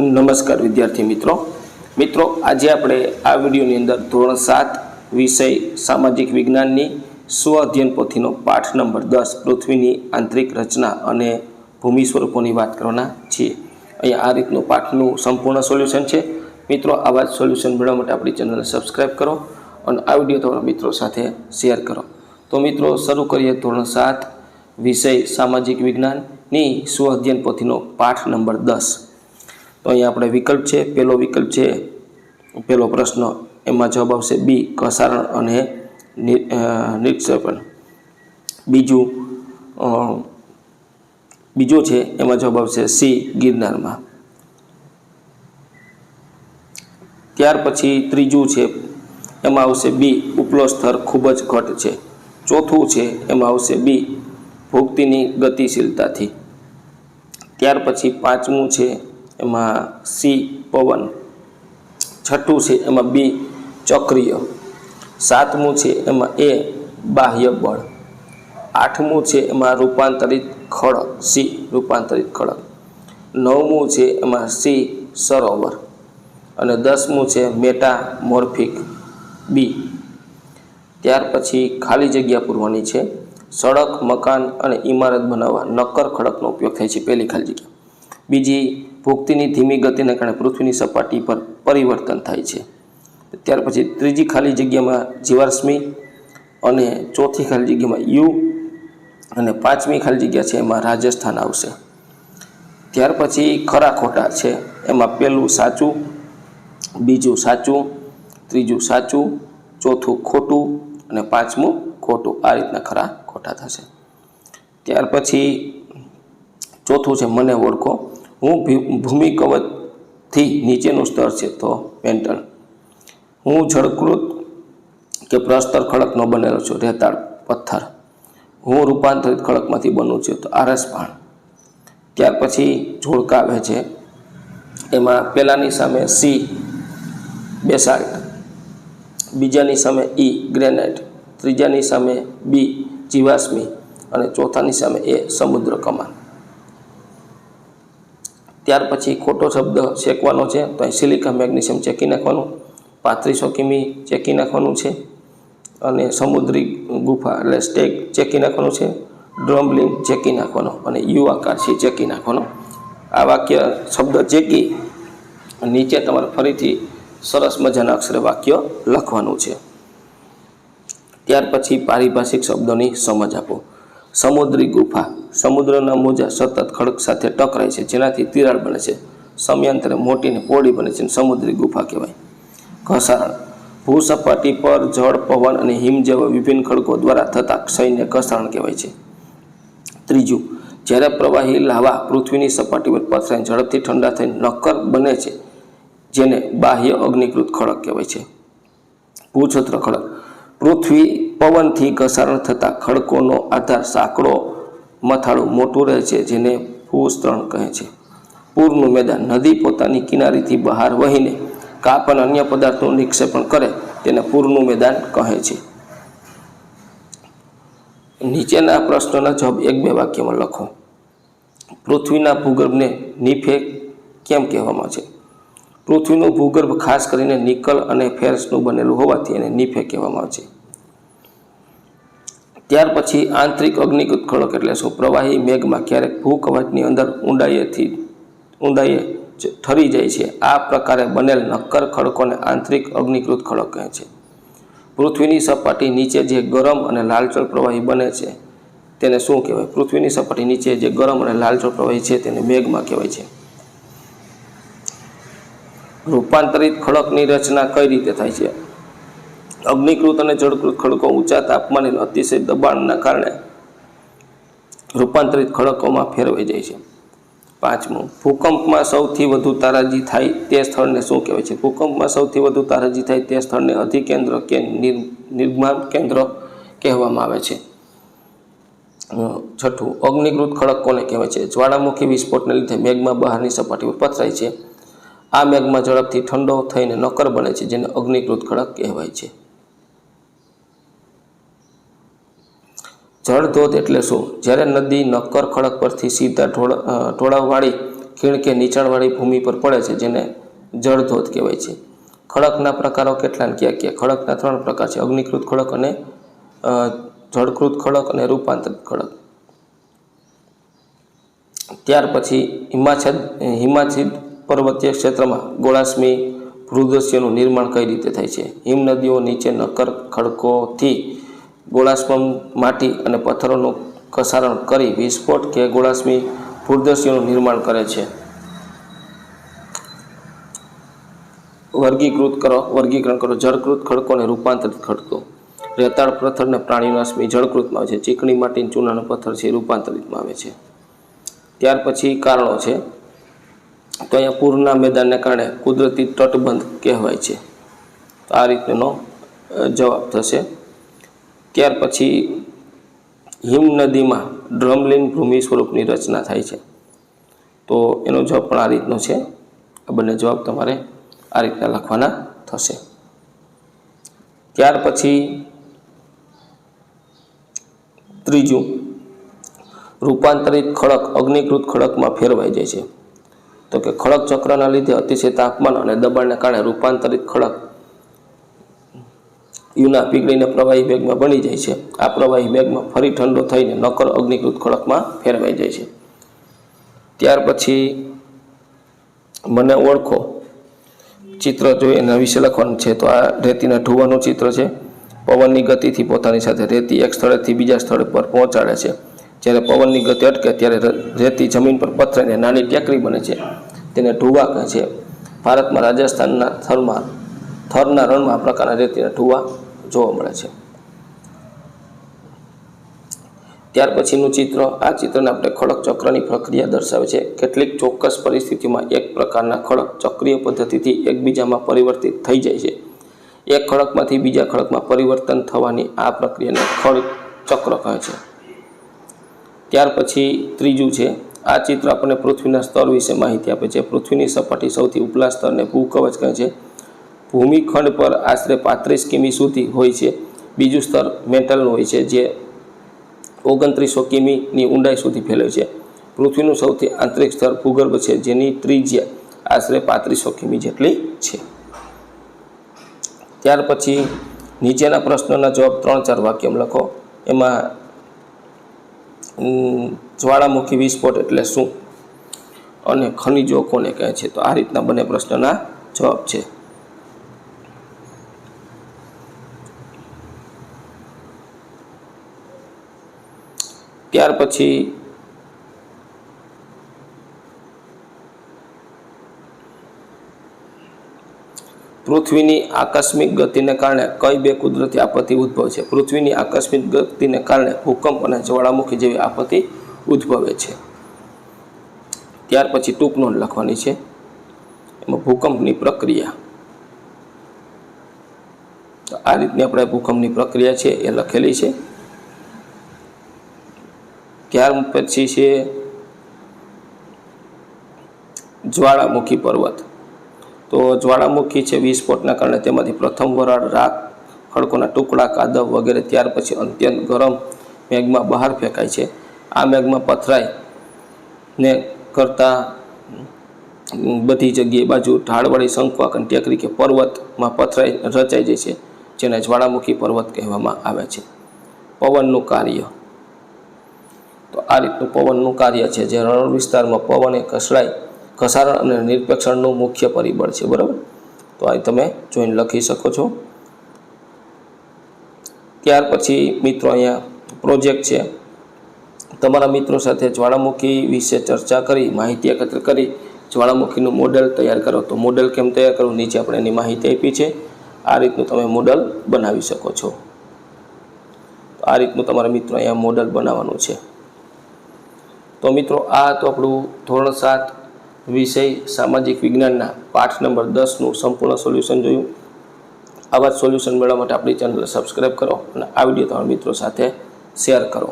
નમસ્કાર વિદ્યાર્થી મિત્રો. મિત્રો, આજે આપણે આ વિડીયોની અંદર ધોરણ સાત વિષય સામાજિક વિજ્ઞાનની સ્વ અધ્યયન પોથીનો પાઠ નંબર દસ, પૃથ્વીની આંતરિક રચના અને ભૂમિ સ્વરૂપોની વાત કરવાના છીએ. અહીંયા આ રીતનું પાઠનું સંપૂર્ણ સોલ્યુશન છે. મિત્રો, આવા જ સોલ્યુશન મેળવવા માટે આપણી ચેનલને સબસ્ક્રાઈબ કરો અને આ વીડિયો તમારા મિત્રો સાથે શેર કરો. તો મિત્રો, શરૂ કરીએ ધોરણ સાત વિષય સામાજિક વિજ્ઞાનની સ્વ અધ્યયન પોથીનો પાઠ નંબર દસ. તો અહીંયા આપણે વિકલ્પ છે, પહેલો વિકલ્પ છે, પહેલો પ્રશ્ન, એમાં જવાબ આવશે બી કસારણ અને નિક્ષેપણ બીજો બીજું છે, એમાં જવાબ આવશે સી, ગિરનારમાં. ત્યાર પછી ત્રીજું છે, એમાં આવશે બી, ઉપલો સ્તર ખૂબ જ ઘટ છે. ચોથું છે, એમાં આવશે બી, ભુક્તિની ગતિશીલતાથી. ત્યાર પછી પાંચમું છે એમાં સી પવન, છઠ્ઠું છે એમાં બી ચક્રીય, સાતમું છે એમાં એ બાહ્ય બળ, આઠમું છે એમાં રૂપાંતરિત ખડક સી રૂપાંતરિત ખડક નવમું છે એમાં સી સરોવર અને દસમું છે મેટામોર્ફિક બી ત્યાર પછી ખાલી જગ્યા પૂરવાની છે. સડક, મકાન અને ઇમારત બનાવવા નક્કર ખડકનો ઉપયોગ થાય છે. પહેલી ખાલી જગ્યા. બીજી ભુક્તિની ધીમી ગતિને કારણે પૃથ્વીની સપાટી પર પરિવર્તન થાય છે. ત્યાર પછી ત્રીજી ખાલી જગ્યામાં જીવાશ્મી અને ચોથી ખાલી જગ્યામાં યુ અને પાંચમી ખાલી જગ્યા છે એમાં રાજસ્થાન આવશે. ત્યાર પછી ખરા ખોટા છે એમાં પહેલું સાચું, બીજું સાચું, ત્રીજું સાચું, ચોથું ખોટું અને પાંચમું ખોટું. આ રીતના ખરા ખોટા થશે. ત્યાર પછી ચોથું છે મને ઓળખો. હું ભી- ભૂમિ કવચથી નીચેનું સ્તર છે તો પેન્ટલ. હું જળકૃત કે પ્રસ્તર ખડકનો બનેલો છું, રેતાળ પથ્થર. હું રૂપાંતરિત ખડકમાંથી બનું છું તો આરસપાણ ત્યાર પછી જોડકા આવે છે. એમાં પહેલાંની સામે સી બેસાલ્ટ બીજાની સામે ઈ ગ્રેનાઇટ, ત્રીજાની સામે બી જીવાશ્મી અને ચોથાની સામે એ સમુદ્ર કમાન. ત્યાર પછી ખોટો શબ્દ શેકવાનો છે, તો અહીં સિલિકા મેગ્નેશિયમ ચેકી નાખવાનું, પાંત્રીસો કિમી ચેકી નાખવાનું છે, અને સમુદ્રી ગુફા એટલે સ્ટેક ચેકી નાખવાનું છે ડ્રમ્બલિંગ ચેકી નાખવાનો અને યુ આકાર છે ચેકી નાખવાનો. આ વાક્ય શબ્દ ચેકી, નીચે તમારે ફરીથી સરસ મજાના અક્ષરે વાક્ય લખવાનું છે. ત્યાર પછી પારિભાષિક શબ્દોની સમજ આપો. સમુદ્રી ગુફા સમુદ્રના મોજા સતત ખડક સાથે ટકરાય છે, જેનાથી તિરાડ બને છે. સમયાંતરે મોટી ને પોળી બને છે સમુદ્રી ગુફા કહેવાય. ઘસારણ. ભૂસપાટી પર જળ, પવન અને હિમ જેવા વિભિન્ન ખડકો દ્વારા થતા ક્ષયને ઘસારણ કહેવાય છે. ત્રીજું, જ્યારે પ્રવાહી લાવા પૃથ્વીની સપાટી પર પથરાઈને ઝડપથી ઠંડા થઈને નક્કર બને છે, જેને બાહ્ય અગ્નિકૃત ખડક કહેવાય છે. ભૂછત્ર ખડક. પૃથ્વી પવનથી ઘસારણ થતા ખડકોનો આધાર સાંકડો મથાળું મોટું રહે છે, જેને ભૂસ્તરણ કહે છે. પૂરનું મેદાન, નદી પોતાની કિનારીથી બહાર વહીને કાપ અને અન્ય પદાર્થનું નિક્ષેપણ કરે, તેને પૂરનું મેદાન કહે છે. નીચેના પ્રશ્નોના જવાબ એક બે વાક્યમાં લખો. પૃથ્વીના ભૂગર્ભને નિફે કેમ કહેવામાં છે? પૃથ્વીનું ભૂગર્ભ ખાસ કરીને નિકલ અને ફેરસનું બનેલું હોવાથી એને નિફે કહેવામાં આવે છે. ત્યાર પછી આંતરિક અગ્નિકૃત ખડક એટલે શું પ્રવાહી મેઘમાં ક્યારેક ભૂકવચની અંદર ઊંડાઈએથી, ઊંડાઈએ ઠરી જાય છે. આ પ્રકારે બનેલ નક્કર ખડકોને આંતરિક અગ્નિકૃત ખડક કહે છે. પૃથ્વીની સપાટી નીચે જે ગરમ અને લાલચળ પ્રવાહી બને છે, તેને શું કહેવાય? પૃથ્વીની સપાટી નીચે જે ગરમ અને લાલચળ પ્રવાહી છે, તેને મેઘમાં કહેવાય છે. રૂપાંતરિત ખડકની રચના કઈ રીતે થાય છે? અગ્નિકૃત અને જળકૃત ખડકો ઊંચા તાપમાને અતિશય દબાણના કારણે રૂપાંતરિત ખડકોમાં ફેરવાઈ જાય છે. પાંચમું, ભૂકંપમાં સૌથી વધુ તારાજી થાય તે સ્થળને શું કહેવાય છે? ભૂકંપમાં સૌથી વધુ તારાજી થાય તે સ્થળને અધિકેન્દ્ર કે નિર- નિર્માણ કેન્દ્ર કહેવામાં આવે છે. છઠ્ઠું, અગ્નિકૃત ખડક કોને કહેવાય છે. જ્વાળામુખી વિસ્ફોટને લીધે મેઘમાં બહારની સપાટી પર પથરાય છે. આ મેઘમાં ઝડપથી ઠંડો થઈને નક્કર બને છે, જેને અગ્નિકૃત ખડક કહેવાય છે. જળધોધ એટલે શું? જ્યારે નદી, નક્કર, ખડક પરથી સીધા ઢોળ ઢોળાવવાળી, ખીણ કે નીચાણવાળી ભૂમિ પર પડે છે, જેને જળધોધ કહેવાય છે. ખડકના પ્રકારો કેટલા ને ક્યાં ક્યાં? ખડકના ત્રણ પ્રકાર છે, અગ્નિકૃત ખડક અને જળકૃત ખડક અને રૂપાંતરિત ખડક. ત્યાર પછી હિમાચલ હિમાચલ પર્વતીય ક્ષેત્રમાં ગોળાશ્મી ભૂદસ્યનું નિર્માણ કઈ રીતે થાય છે? હિમનદીઓ નીચે નક્કર ખડકોથી ગોળાશ્મ માટી અને પથ્થરોનું ઘસારણ કરી વિસ્ફોટ કે ગોળાશ્મી ભૂદસ્યનું નિર્માણ કરે છે. વર્ગીકૃત કરો, વર્ગીકરણ કરો, જળકૃત ખડકો અને રૂપાંતરિત ખડકો. રેતાળ પથ્થર અને પ્રાણીનો જળકૃતમાં આવે છે. ચીકણી માટી અને ચૂનાનો પથ્થર છે રૂપાંતરિતમાં આવે છે. ત્યાર પછી કારણો છે. તો અહીંયા પૂરના મેદાનને કારણે કુદરતી તટબંધ કહેવાય છે. આ રીતનો જવાબ થશે. ત્યાર પછી હિમ નદીમાં ડ્રમલિન ભૂમિ સ્વરૂપની રચના થાય છે. તો એનો જવાબ પણ આ રીતનો છે. આ બંને જવાબ તમારે આ રીતના લખવાના થશે. ત્યાર પછી ત્રીજું, રૂપાંતરિત ખડક અગ્નિકૃત ખડકમાં ફેરવાઈ જાય છે. તો કે ખડક ચક્રના લીધે અતિશય તાપમાન અને દબાણને કારણે રૂપાંતરિત ખડક યુના પીગળીને પ્રવાહી બેગમાં બની જાય છે. આ પ્રવાહી બેગમાં ફરી ઠંડો થઈને નક્કર અગ્નિકૃત ખડકમાં ફેરવાઈ જાય છે. ત્યાર પછી મને ઓળખો. ચિત્ર જોઈએ એના વિશે લખવાનું છે. તો આ રેતીના ઢૂવાનું ચિત્ર છે. પવનની ગતિથી પોતાની સાથે રેતી એક સ્થળેથી બીજા સ્થળ પર પહોંચાડે છે. જ્યારે પવનની ગતિ અટકે ત્યારે રેતી જમીન પર પથરાઈને નાની ટેકરી બને છે. તેને ઢુવા કહે છે. ભારતમાં રાજસ્થાનના થરમાં થરના રણમાં આ પ્રકારના રેતીના ઠુવા જોવા મળે છે. ત્યાર પછીનું ચિત્ર, આ ચિત્રને આપણે ખડક ચક્રની પ્રક્રિયા દર્શાવે છે. કેટલીક ચોક્કસ પરિસ્થિતિમાં એક પ્રકારના ખડક ચક્રીય પદ્ધતિથી એકબીજામાં પરિવર્તિત થઈ જાય છે. એક ખડકમાંથી બીજા ખડકમાં પરિવર્તન થવાની આ પ્રક્રિયાને ખડ ચક્ર કહે છે. ત્યાર પછી ત્રીજું છે, આ ચિત્ર આપણને પૃથ્વીના સ્તર વિશે માહિતી આપે છે. પૃથ્વીની સપાટી સૌથી ઉપલા સ્તરને ભૂકવચ કહે છે. ભૂમિખંડ પર આશરે પાંત્રીસ કિમી સુધી હોય છે. બીજું સ્તર મેટલનું હોય છે, જે ઓગણત્રીસો કિમીની ઊંડાઈ સુધી ફેલાય છે. પૃથ્વીનું સૌથી આંતરિક સ્તર ભૂગર્ભ છે, જેની ત્રિજ્યા આશરે પાંત્રીસો કિમી જેટલી છે. ત્યાર પછી નીચેના પ્રશ્નોના જવાબ ત્રણ ચાર વાક્યમાં લખો. એમાં જ્વાળામુખી વિસ્ફોટ એટલે શું? અને ખનિજો કોને કહે છે? તો આ રીતના બંને પ્રશ્નના જવાબ છે. ત્યાર પછી પૃથ્વીની આકસ્મિક ગતિને કારણે કઈ બે કુદરતી આપત્તિ ઉદ્ભવે છે? પૃથ્વીની આકસ્મિક ગતિને કારણે ભૂકંપ અને જ્વાળામુખી જેવી આપત્તિ ઉદ્ભવે છે. ત્યાર પછી ટૂંક નોંધ લખવાની છે. એમાં ભૂકંપની પ્રક્રિયા. આ રીતની આપણે ભૂકંપની પ્રક્રિયા છે એ લખેલી છે. ત્યાર પછી છે જ્વાળામુખી પર્વત. તો જ્વાળામુખી છે વિસ્ફોટના કારણે તેમાંથી પ્રથમ વરાળ રાખ, ખડકોના ટુકડા, કાદવ વગેરે ત્યાર પછી અત્યંત ગરમ મેઘમાં બહાર ફેંકાય છે. આ મેઘમાં પથરાય ને કરતાં બધી જગ્યાએ બાજુ ઢાળવાળી શંકવાકન ટેકરી કે પર્વતમાં પથરાઈ રચાઈ જાય છે, જેને જ્વાળામુખી પર્વત કહેવામાં આવે છે. પવનનું કાર્ય તો આ રીતનું પવનનું કાર્ય છે. જે રણ વિસ્તારમાં પવન એ કસડાય ઘસારણ અને નિરપેક્ષણનું મુખ્ય પરિબળ છે. બરાબર? તો અહીં તમે જોઈને લખી શકો છો. ત્યાર પછી મિત્રો અહીંયા પ્રોજેક્ટ છે. તમારા મિત્રો સાથે જ્વાળામુખી વિશે ચર્ચા કરી, માહિતી એકત્ર કરી, જ્વાળામુખીનું મોડલ તૈયાર કરો. તો મોડલ કેમ તૈયાર કરવું? નીચે આપણે એની માહિતી આપી છે. આ રીતનું તમે મોડલ બનાવી શકો છો. આ રીતનું તમારા મિત્રો અહીંયા મોડલ બનાવવાનું છે. તો મિત્રો, આ તો આપણું ધોરણ સાત વિષય સામાજિક વિજ્ઞાનના પાઠ નંબર દસનું સંપૂર્ણ સોલ્યુશન જોયું. આવા સોલ્યુશન મેળવવા માટે આપણી ચેનલ સબસ્ક્રાઈબ કરો અને આ વીડિયો તમારા મિત્રો સાથે શેર કરો.